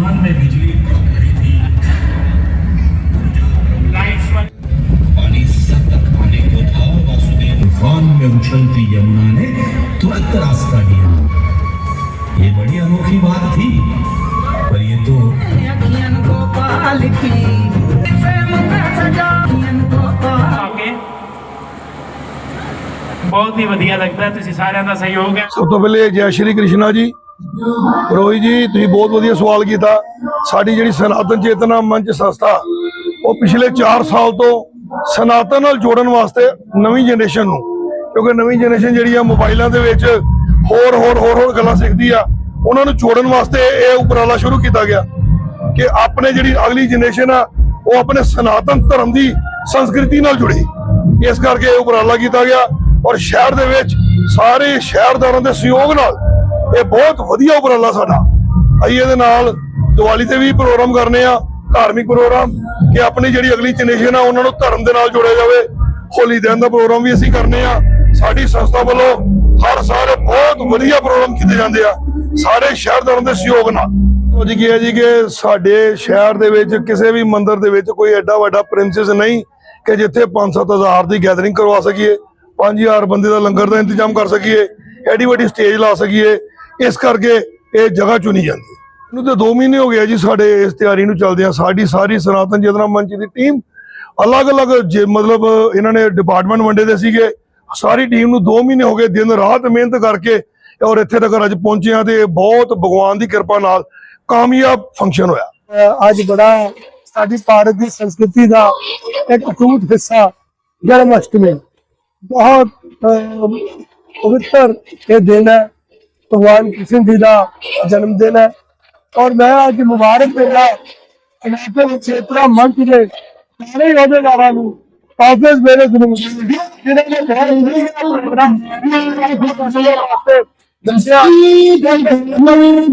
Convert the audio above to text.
आसमान में बिजली कम थी। पानी सब तक आने को था वासुदेव में उछलती यमुना ने तुरंत रास्ता दिया ये बड़ी अनोखी बात थी पर ये तो ਬਹੁਤ ਹੀ ਵਧੀਆ ਲੱਗਦਾ ਤੁਸੀਂ सारे का सहयोग है। सब तो पहले जय श्री कृष्णा जी। ਰੋਹਿਤ ਜੀ, ਤੁਸੀਂ ਬਹੁਤ ਵਧੀਆ ਸਵਾਲ ਕੀਤਾ। ਸਾਡੀ ਜਿਹੜੀ ਸਨਾਤਨ ਚੇਤਨਾ ਮੰਚ ਸੰਸਥਾ, ਉਹ ਪਿਛਲੇ 4 ਸਾਲ ਤੋਂ ਸਨਾਤਨ ਨਾਲ ਜੋੜਨ ਵਾਸਤੇ ਨਵੀਂ ਜਨਰੇਸ਼ਨ ਨੂੰ, ਕਿਉਂਕਿ ਨਵੀਂ ਜਨਰੇਸ਼ਨ ਜਿਹੜੀ ਆ ਮੋਬਾਈਲਾਂ ਦੇ ਵਿੱਚ ਹੋਰ ਹੋਰ ਹੋਰ ਹੋਰ ਗੱਲਾਂ ਸਿੱਖਦੀ ਆ। ਉਹਨਾਂ ਨੂੰ ਜੋੜਨ ਵਾਸਤੇ ਇਹ ਉਪਰਾਲਾ ਸ਼ੁਰੂ ਕੀਤਾ ਗਿਆ ਕਿ ਆਪਣੇ ਜਿਹੜੀ ਅਗਲੀ ਜਨਰੇਸ਼ਨ ਆ, ਉਹ ਆਪਣੇ ਸਨਾਤਨ ਧਰਮ ਦੀ ਸੰਸਕ੍ਰਿਤੀ ਨਾਲ ਜੁੜੇ। ਇਸ ਕਰਕੇ ਇਹ ਉਪਰਾਲਾ ਕੀਤਾ ਗਿਆ ਔਰ ਸ਼ਹਿਰ ਦੇ ਵਿੱਚ ਸਾਰੇ ਸ਼ਹਿਰਦਾਰਾਂ ਦੇ ਸਹਿਯੋਗ ਨਾਲ ਇਹ ਬਹੁਤ ਵਧੀਆ ਉਪਰਾਲਾ ਸਾਡਾ। ਅਸੀਂ ਇਹਦੇ ਨਾਲ ਦੀਵਾਲੀ ਤੇ ਵੀ ਪ੍ਰੋਗਰਾਮ ਕਰਨੇ ਆ, ਧਾਰਮਿਕ ਪ੍ਰੋਗਰਾਮ, ਕਿ ਆਪਣੀ ਜਿਹੜੀ ਅਗਲੀ ਜਨਰੇਸ਼ਨ ਆ, ਉਹਨਾਂ ਨੂੰ ਧਰਮ ਦੇ ਨਾਲ ਜੋੜਿਆ ਜਾਵੇ। ਹੋਲੀ ਦਿਨ ਦਾ ਪ੍ਰੋਗਰਾਮ ਵੀ ਅਸੀਂ ਕਰਨੇ ਆ। ਸਾਡੀ ਸੰਸਥਾ ਵੱਲੋਂ ਹਰ ਸਾਲ ਬਹੁਤ ਵਧੀਆ ਪ੍ਰੋਗਰਾਮ ਕੀਤੇ ਜਾਂਦੇ ਆ। ਸਾਰੇ ਸ਼ਹਿਰਦਾਰਾਂ ਦੇ ਸਹਿਯੋਗ ਨਾਲ। ਉਹ ਜੀ ਕੀ ਹੈ ਜੀ ਕਿ ਸਾਡੇ ਸ਼ਹਿਰ ਦੇ ਵਿੱਚ ਕਿਸੇ ਵੀ ਮੰਦਿਰ ਦੇ ਵਿੱਚ ਕੋਈ ਐਡਾ ਵੱਡਾ ਪ੍ਰਿੰਸੈਸ ਨਹੀਂ ਕਿ ਜਿੱਥੇ 5-7000 ਦੀ ਗੈਦਰਿੰਗ ਕਰਵਾ ਸਕੀਏ 5000 ਬੰਦੇ ਦਾ ਲੰਗਰ ਦਾ ਇੰਤਜ਼ਾਮ ਕਰ ਸਕੀਏ, ਐਡੀ ਵੱਡੀ ਸਟੇਜ ਲਾ ਸਕੀਏ। ਇਸ ਕਰਕੇ ਇਹ ਜਗ੍ਹਾ ਚੁਣੀ ਜਾਂਦੀ ਹੈ। ਤੇ 2 ਮਹੀਨੇ ਹੋ ਗਏ ਜੀ ਸਾਡੇ ਇਸ ਤਿਆਰੀ ਨੂੰ ਚੱਲਦੇ ਆ। ਸਾਡੀ ਸਾਰੀ ਸਨਾਤਨ ਚੇਤਨਾ ਮੰਚ ਦੀ ਟੀਮ ਅਲੱਗ-ਅਲੱਗ ਮਤਲਬ ਇਹਨਾਂ ਨੇ ਡਿਪਾਰਟਮੈਂਟ ਵੰਡੇ ਦੇ ਸੀਗੇ। ਸਾਰੀ ਟੀਮ ਨੂੰ 2 ਮਹੀਨੇ ਹੋ ਗਏ ਦਿਨ ਰਾਤ ਮਿਹਨਤ ਕਰਕੇ ਔਰ ਇੱਥੇ ਤੱਕ ਅੱਜ ਪਹੁੰਚੇ ਆ ਤੇ ਬਹੁਤ ਭਗਵਾਨ ਦੀ ਕਿਰਪਾ ਨਾਲ ਕਾਮਯਾਬ ਫੰਕਸ਼ਨ ਹੋਇਆ। ਅੱਜ ਬੜਾ ਸਾਡੀ ਭਾਰਤ ਦੀ ਸੰਸਕ੍ਰਿਤੀ ਦਾ ਇੱਕ ਅਟੂਟ ਹਿੱਸਾ ਜਨਮ ਅਸ਼ਟਮੀ। ਬਹੁਤ ਪਵਿੱਤਰ ਇਹ ਦਿਨ ਹੈ। ਭਗਵਾਨ ਕ੍ਰਿਸ਼ਨ ਜੀ ਦਾ ਜਨਮ ਦਿਨ ਹੈ। ਔਰ ਮੈਂ ਅੱਜ ਮੁਬਾਰਕ ਦਿੰਦਾ ਅਨਾਥ ਚੇਤਨਾ ਮੰਚ ਦੇ ਸਾਰੇ ਅਹੁਦੇਦਾਰਾਂ ਨੂੰ ਆਫਿਸ ਮੇਰੇ ਗੁਰੂ ਜਿਹਨਾਂ ਨੇ ਬਹੁਤ ਹੀ ਪ੍ਰੋਗਰਾਮ ਦੱਸਿਆ। ਨਵੀਂ